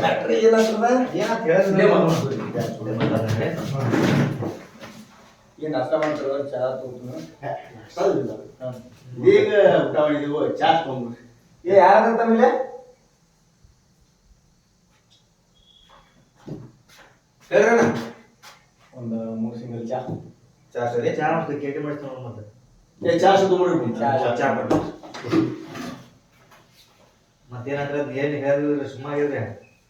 Factory ಏನಾಗ್ತದ? ಏನು ನಾಷ್ಟ ಮಾಡ್ತಾರ ಚಾ ತಗೋತೀನಿ? ಈಗ ಊಟ ಮಾಡಿದೀವಿ ಚಾ ತಗೊಂಡು ಏ ಯಾರಂತ ಮೇಲೆ ಹೇಳ್ರಣ್ಣ ಒಂದು ಮೂರು ಸಿಂಗಲ್ ಚಾ ಚಾ ಸರಿ? ಚಾ ಮಾಡ್ತೀವಿ ಕೇಟಿ ಮಾಡ್ತೀವಿ ಮತ್ತೆ ಏ ಚಾ ಸುತ್ತ ಮಾಡಿ ಚಾ ಚಾ ಮಾಡಿ ಮತ್ತೇನಂದ್ರೆ ಏನು ಏನ್ ಹೇಳಿದ್ರೆ ಸುಮ್ಮನೆ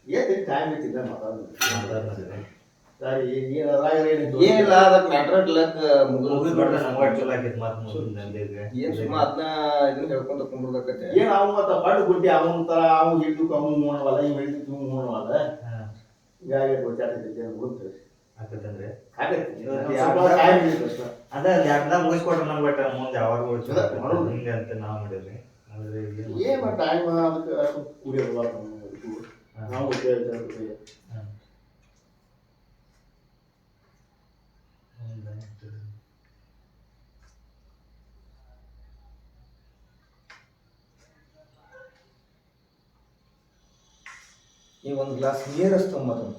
ಏನ್ ಟೈಮ್ ಐತಿಲ್ಲ ಮಾತಾಡೋದು. ಸರಿ ಏನು ಅದ್ರಾಗ ಏನಿಲ್ಲ ಅದಕ್ಕೆ ಮ್ಯಾಟ್ರ್ ಲಕ್ ಮುಗಿದ್ ಚಲೋ ಆಕೈತಿ ಮಾತು ಮುಂದೆ ಏನ್ ಸುಮ್ಮ ಅದನ್ನ ಇದನ್ನ ಹೇಳ್ಕೊಂತ ಏನ್ ಮತ್ತ ಬಡ್ ಗುಡ್ಡಿ ಅವನ ತರ ಅವ್ ಹಿಡಿದು ಅವನು ನೋಡವಲ್ಲ ಇವ್ ಹಿಡಿದು ಇವ್ ನೋಡವಲ್ಲ ಹೀಗಾಗಿ ಗೊತ್ತಾಗ್ತೈತಿ ಅಂತ ಗೊತ್ತು time ಹಿಡಿತು ಅಷ್ಟೇ. ಮುಗಿಸ್ಕೊಟ್ರೆ ನನ್ ಬಟ್ ಮುಂದೆ ಯಾವಾಗ. ಹಿಂಗೆ ಅಂತ ನಾವು ಮಾಡಿದ್ರಿ. ಏನ್ ಟೈಮ್ ಅದಕ್ಕೆ ಕುಡಿಯೋದು ಬರ್ತಾವ ನಾವು ಉಪಯೋಗ ಹಾ. ಹೌದಾ? ಈ ಒಂದು ಗ್ಲಾಸ್ ನೀರಸ್ ಅಷ್ಟು ನೀರು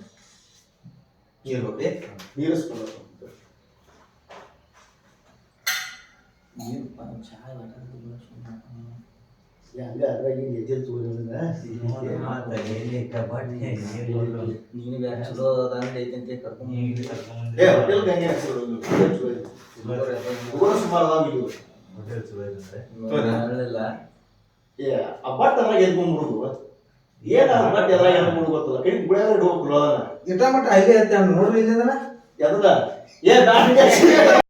ನೀರ್ ನೀರಸ್ ನೀರಿಸ್ಕೊಂಡು ನೀರು ಚಾ ಹಂಗ ಅದ್ರಾಗ ಹಿಂಗೆ. ನೀನು ಬ್ಯಾಡ ಚಲೋ ದಾಂಡ್ ಐತಂತೆ ಕರ್ಕೊಂಡು ಕರ್ಕೊಂಡ್ ಏ ಹೋಟೆಲ್ ಗಂಗೆ ಹಾಕ್ಸಿರೋದು ಸುಮಾರು ಅದಾವ ಇವು ಹೋಟೆಲ್ ಚಲೋ ಇದೆ ಹೇಳಲಿಲ್ಲ ಏ ಆ ಬಟ್ ಅದ್ರಾಗ ಎದ್ಕೊಂಡ್ಬಿಡುದು ಏನ್ ಆ ಬಟ್ ಎದ್ರಾಗ ಎದ್ಕೊಂಡ್ಬಿಡು ಗೊತ್ತಲ್ಲ. ಕೈ ಗುಳಿಯಾಗ ಇಡ್ಬೇಕು ಅದನ್ನ ಇಟ್ಟ ಮಟ್ಟ ಅಲ್ಲೇ ಐತೆ ನೋಡ್ರಿ ಇಲ್ಲಿಂದ ಎದದ? ಏ